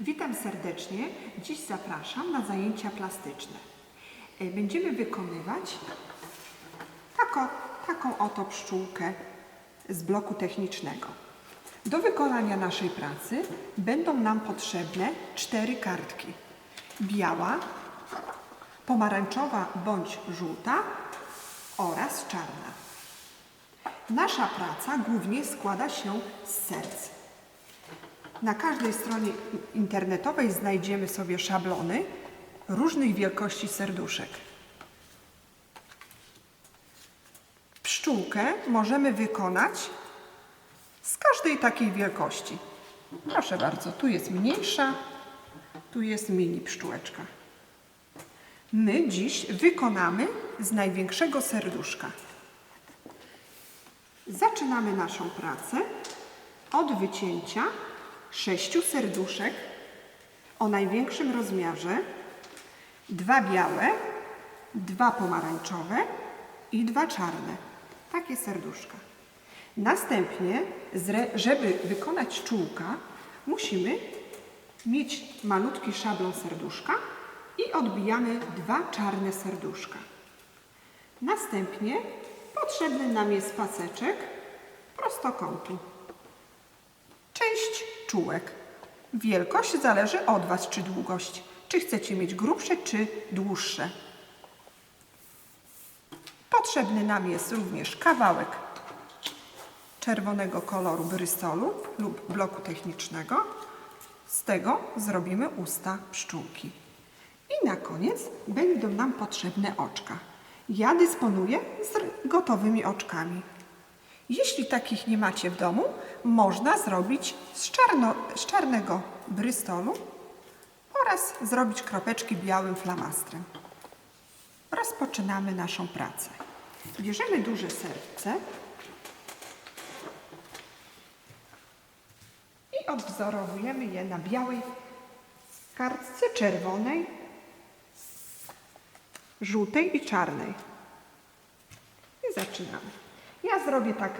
Witam serdecznie. Dziś zapraszam na zajęcia plastyczne. E, Będziemy wykonywać tako, taką oto pszczółkę z bloku technicznego. Do wykonania naszej pracy będą nam potrzebne cztery kartki. Biała, pomarańczowa bądź żółta oraz czarna. Nasza praca głównie składa się z serc. Na każdej stronie internetowej znajdziemy sobie szablony różnych wielkości serduszek. Pszczółkę możemy wykonać z każdej takiej wielkości. Proszę bardzo, tu jest mniejsza, tu jest mini pszczółeczka. My dziś wykonamy z największego serduszka. Zaczynamy naszą pracę od wycięcia sześciu serduszek o największym rozmiarze, dwa białe, dwa pomarańczowe i dwa czarne. Takie serduszka. Następnie, żeby wykonać czółka, musimy mieć malutki szablon serduszka i odbijamy dwa czarne serduszka. Następnie potrzebny nam jest paseczek prostokątu. Część czółek. Wielkość zależy od Was, czy długość. Czy chcecie mieć grubsze, czy dłuższe. Potrzebny nam jest również kawałek czerwonego koloru brystolu lub bloku technicznego. Z tego zrobimy usta pszczółki. I na koniec będą nam potrzebne oczka. Ja dysponuję z gotowymi oczkami. Jeśli takich nie macie w domu, można zrobić z, czarno, z czarnego brystolu oraz zrobić kropeczki białym flamastrem. Rozpoczynamy naszą pracę. Bierzemy duże serce i odwzorowujemy je na białej kartce czerwonej, żółtej i czarnej. I zaczynamy. Ja zrobię tak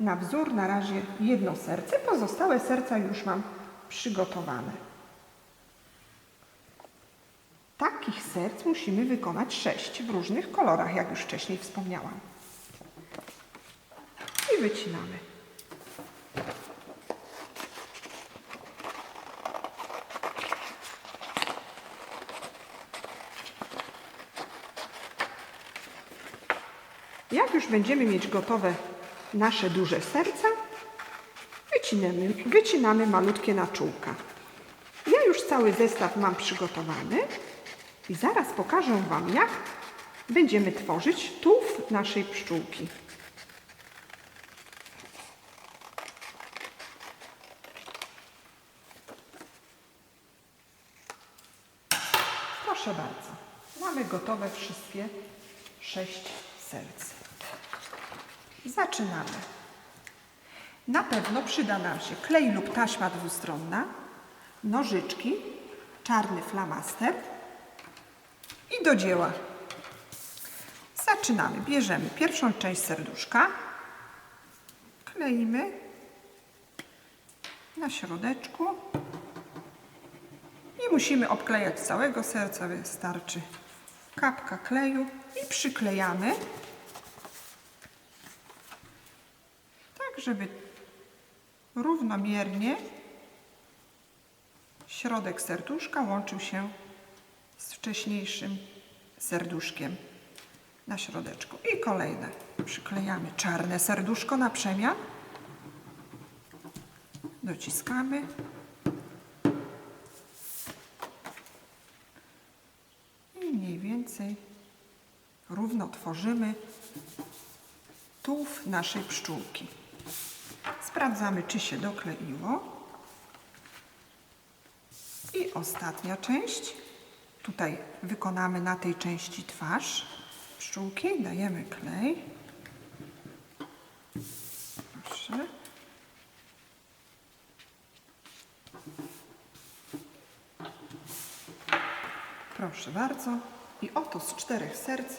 na wzór na razie jedno serce, pozostałe serca już mam przygotowane. Takich serc musimy wykonać sześć w różnych kolorach, jak już wcześniej wspomniałam. I wycinamy. Jak już będziemy mieć gotowe nasze duże serca, wycinamy, wycinamy malutkie naczółka. Ja już cały zestaw mam przygotowany i zaraz pokażę Wam, jak będziemy tworzyć tułów naszej pszczółki. Proszę bardzo, mamy gotowe wszystkie sześć serc. Zaczynamy. Na pewno przyda nam się klej lub taśma dwustronna, nożyczki, czarny flamaster i do dzieła. Zaczynamy. Bierzemy pierwszą część serduszka, kleimy na środeczku i musimy obklejać całego serca, wystarczy kapka kleju i przyklejamy żeby równomiernie środek serduszka łączył się z wcześniejszym serduszkiem na środeczku. I kolejne. Przyklejamy czarne serduszko na przemian. Dociskamy. I mniej więcej równo tworzymy tułów naszej pszczółki. Sprawdzamy, czy się dokleiło. I ostatnia część. Tutaj wykonamy na tej części twarz pszczółki. Dajemy klej. Proszę. Proszę bardzo. I oto z czterech serc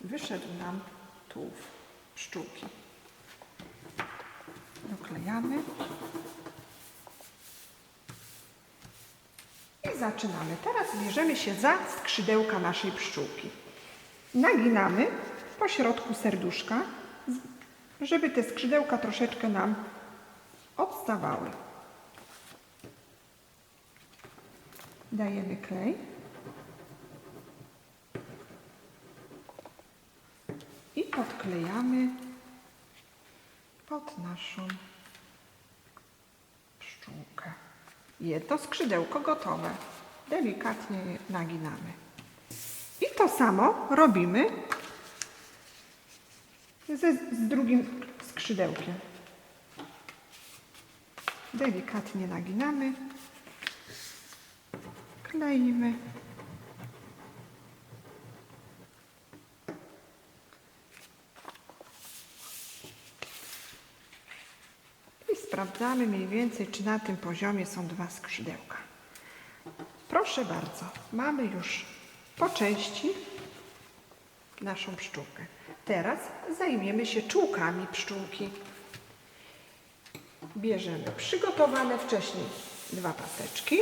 wyszedł nam tułów pszczółki. Doklejamy. zaczynamy. Teraz bierzemy się za skrzydełka naszej pszczółki. Naginamy po środku serduszka, żeby te skrzydełka troszeczkę nam odstawały. Dajemy klej. I podklejamy pod naszą pszczółkę. Jedno skrzydełko gotowe. Delikatnie je naginamy. I to samo robimy ze, z drugim skrzydełkiem. Delikatnie naginamy, kleimy. I sprawdzamy mniej więcej, czy na tym poziomie są dwa skrzydełka. Proszę bardzo, mamy już po części naszą pszczółkę. Teraz zajmiemy się czułkami pszczółki. Bierzemy przygotowane wcześniej dwa paseczki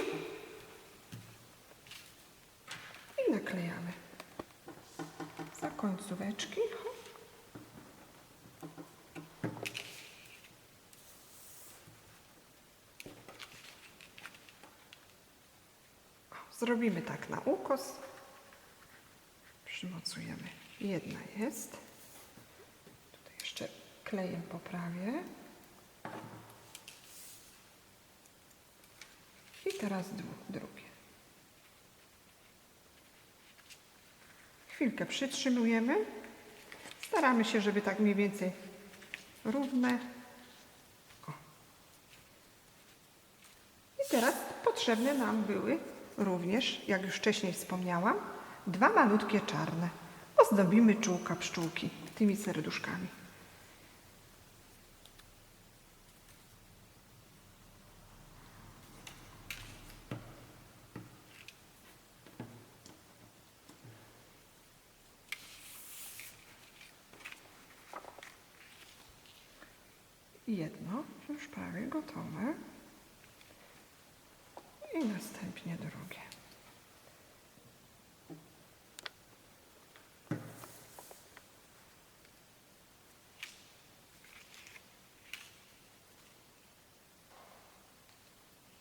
i naklejamy za końcóweczki. Zrobimy tak na ukos. Przymocujemy. Jedna jest. Tutaj jeszcze klejem poprawię. I teraz dwu- drugie. Chwilkę przytrzymujemy. Staramy się, żeby tak mniej więcej równe. O. I teraz potrzebne nam były również, jak już wcześniej wspomniałam, dwa malutkie czarne. Ozdobimy czułka pszczółki tymi serduszkami. Jedno już prawie gotowe. I następnie drugie.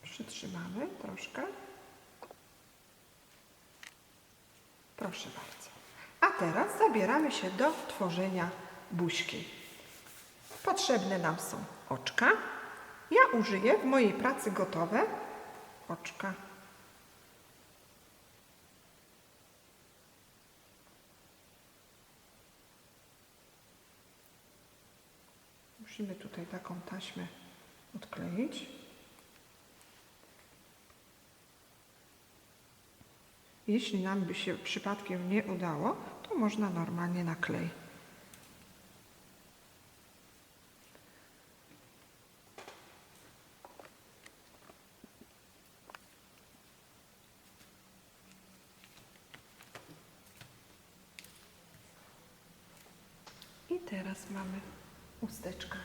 Przytrzymamy troszkę. Proszę bardzo. A teraz zabieramy się do tworzenia buźki. Potrzebne nam są oczka. Ja użyję w mojej pracy gotowe oczka. Musimy tutaj taką taśmę odkleić. Jeśli nam by się przypadkiem nie udało, to można normalnie na klej. Teraz mamy usteczka.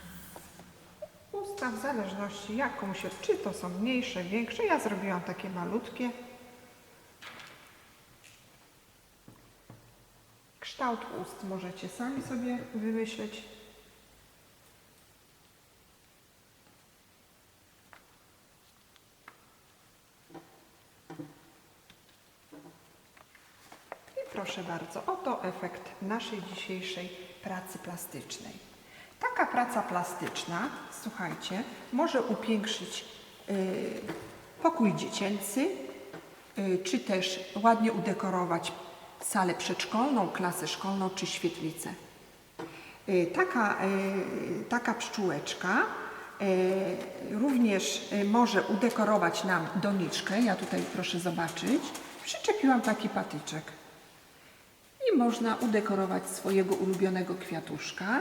Usta w zależności jaką się, czy to są mniejsze, większe. Ja zrobiłam takie malutkie. Kształt ust możecie sami sobie wymyśleć. I proszę bardzo, oto efekt naszej dzisiejszej pracy plastycznej. Taka praca plastyczna, słuchajcie, może upiększyć y, pokój dziecięcy, y, czy też ładnie udekorować salę przedszkolną, klasę szkolną czy świetlicę. Y, Taka, y, taka pszczółeczka również może udekorować nam doniczkę. Ja tutaj proszę zobaczyć. Przyczepiłam taki patyczek. Można udekorować swojego ulubionego kwiatuszka.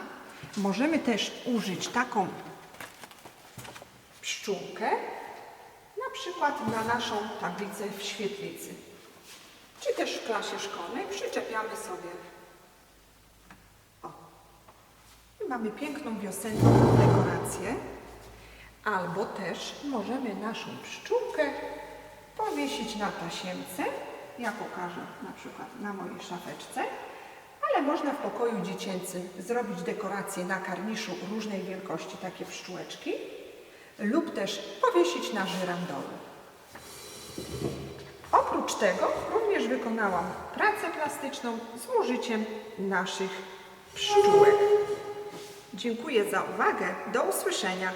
Możemy też użyć taką pszczółkę, na przykład na naszą tablicę w świetlicy, czy też w klasie szkolnej. Przyczepiamy sobie. O. I mamy piękną wiosenną dekorację. Albo też możemy naszą pszczółkę powiesić na tasiemce. Ja pokażę na przykład na mojej szafeczce. Ale można w pokoju dziecięcym zrobić dekoracje na karniszu różnej wielkości, takie pszczółeczki. Lub też powiesić na żyrandolu. Oprócz tego również wykonałam pracę plastyczną z użyciem naszych pszczółek. Dziękuję za uwagę. Do usłyszenia.